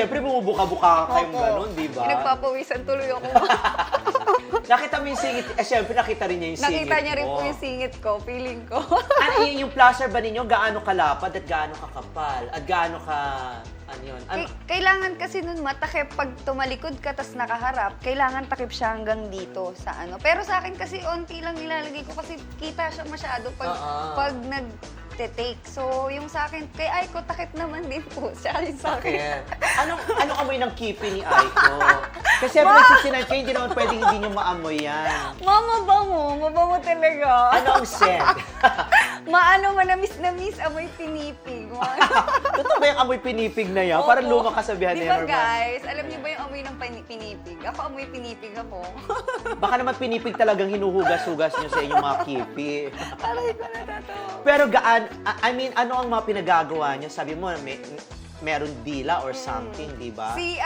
Siyempre, bumubuka-buka kayong Opo. ganun, di ba? Nagpapawisan tuloy ako. Nakita mo yung singit, eh, siyempre nakita rin niya yung singit Nakita niya rin mo. po yung singit ko, feeling ko. ano, yung, yung plaster ba ninyo, gaano kalapad at gaano kakapal? At gaano ka, ano yun? Ano, Kay- kailangan kasi nun matakip pag tumalikod ka tas nakaharap, kailangan takip siya hanggang dito sa ano. Pero sa akin kasi onti lang nilalagay ko kasi kita siya masyado pag Oo. pag nag-take. So, yung sa akin, kay Aiko, takip naman din po siya yung sa akin. Bakit? Anong, anong amoy ng kipi ni Aiko? Kasi siyempre nagsisinad kayo, hindi naman pwedeng hindi nyo maamoy yan. Mama bango, mabango talaga. Ano ang scent? Maano, manamis-namis, amoy pinipig. Totoo ba yung amoy pinipig na yan? Parang Opo. lumang kasabihan Di ni ba Herman. guys, alam niyo ba yung amoy ng pinipig? Ako amoy pinipig ako. Baka naman pinipig talagang hinuhugas-hugas nyo sa inyong mga kipi. Aray ko natatawa. Pero gaan, I I mean, ano ang mga pinagagawa niya? Sabi mo, may, meron dila or something, di ba? Si,